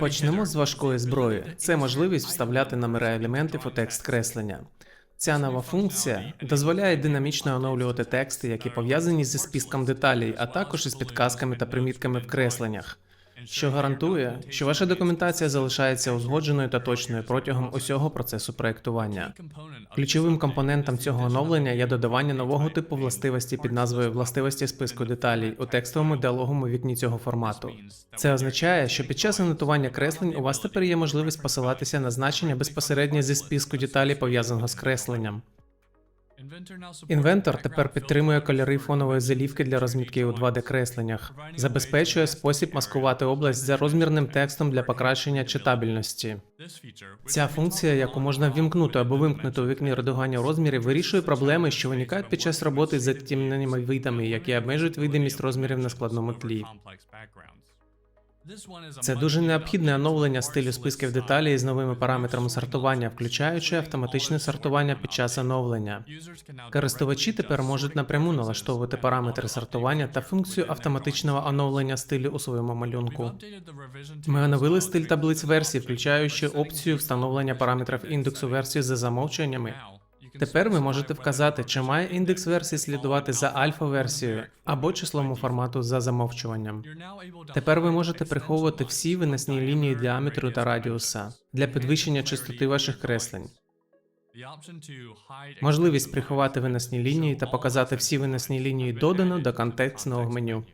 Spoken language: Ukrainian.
Почнемо з важкої зброї. Це можливість вставляти номери елементів у текст креслення. Ця нова функція дозволяє динамічно оновлювати тексти, які пов'язані зі списком деталей, а також із підказками та примітками в кресленнях, що гарантує, що ваша документація залишається узгодженою та точною протягом усього процесу проектування. Ключовим компонентом цього оновлення є додавання нового типу властивості під назвою властивості списку деталей у текстовому діалоговому вікні цього формату. Це означає, що під час анотування креслень у вас тепер є можливість посилатися на значення безпосередньо зі списку деталей пов'язаного з кресленням. Інвентор тепер підтримує кольори фонової залівки для розмітки у 2D-кресленнях, забезпечує спосіб маскувати область за розмірним текстом для покращення читабельності. Ця функція, яку можна ввімкнути або вимкнути у вікні редагування розмірів, вирішує проблеми, що виникають під час роботи з затемненими видами, які обмежують видимість розмірів на складному тлі. Це дуже необхідне оновлення стилю списків деталей з новими параметрами сортування, включаючи автоматичне сортування під час оновлення. Користувачі тепер можуть напряму налаштовувати параметри сортування та функцію автоматичного оновлення стилю у своєму малюнку. Ми оновили стиль таблиць версій, включаючи опцію встановлення параметрів індексу версії за замовчуваннями. Тепер ви можете вказати, чи має індекс версії слідувати за альфа-версією або числом у формату за замовчуванням. Тепер ви можете приховувати всі виносні лінії діаметру та радіуса для підвищення чистоти ваших креслень. Можливість приховати виносні лінії та показати всі виносні лінії додано до контекстного меню.